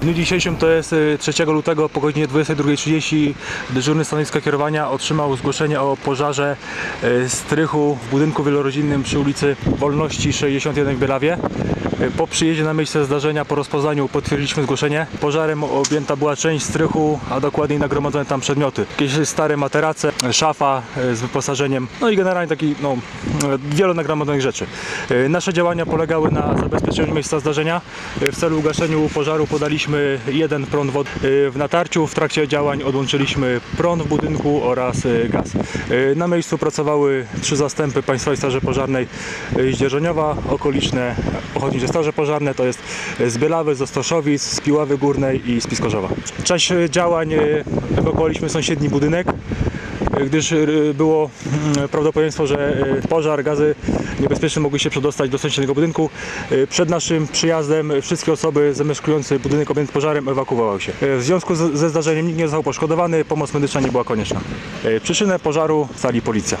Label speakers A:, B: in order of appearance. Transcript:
A: Dniu dzisiejszym to jest y, 3 lutego po godzinie 22.30 dyżurny stanowiska kierowania otrzymał zgłoszenie o pożarze y, strychu w budynku wielorodzinnym przy ulicy Wolności 61 w Bielawie. Y, Po przyjeździe na miejsce zdarzenia, po rozpoznaniu potwierdziliśmy zgłoszenie. Pożarem objęta była część strychu, a dokładniej nagromadzone tam przedmioty. Jakieś stare materace, szafa y, z wyposażeniem, no i generalnie taki, no, y, wiele nagromadzonych rzeczy. Nasze działania polegały na zabezpieczeniu miejsca zdarzenia. W celu ugaszeniu pożaru podaliśmy jeden prąd wody w natarciu. W trakcie działań odłączyliśmy prąd w budynku oraz gaz. Na miejscu pracowały trzy zastępy Państwowej Straży Pożarnej y, z Dzierżoniowa, okoliczne ochotnicze straże pożarne, to jest z Bielawy, z Ostoszowic, z Piławy Górnej i z Piskorzowa. W czasie działań ewakuowaliśmy sąsiedni budynek gdyż y, było mm, prawdopodobieństwo, że pożar, gazy niebezpieczne mogły się przedostać do sąsiedniego budynku. Przed naszym przyjazdem wszystkie osoby zamieszkujące budynek objęty pożarem ewakuowały się. W związku ze zdarzeniem nikt nie został poszkodowany, pomoc medyczna nie była konieczna. Przyczynę pożaru stali policja.